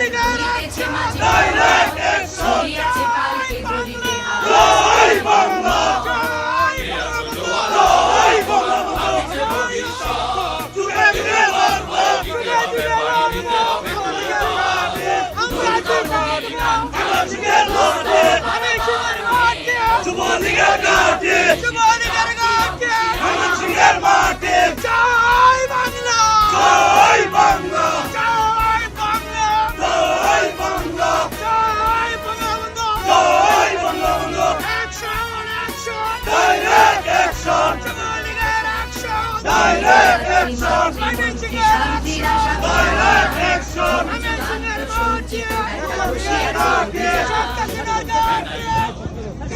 Come on, they got a god, yeah! Come on, they got a god! Action!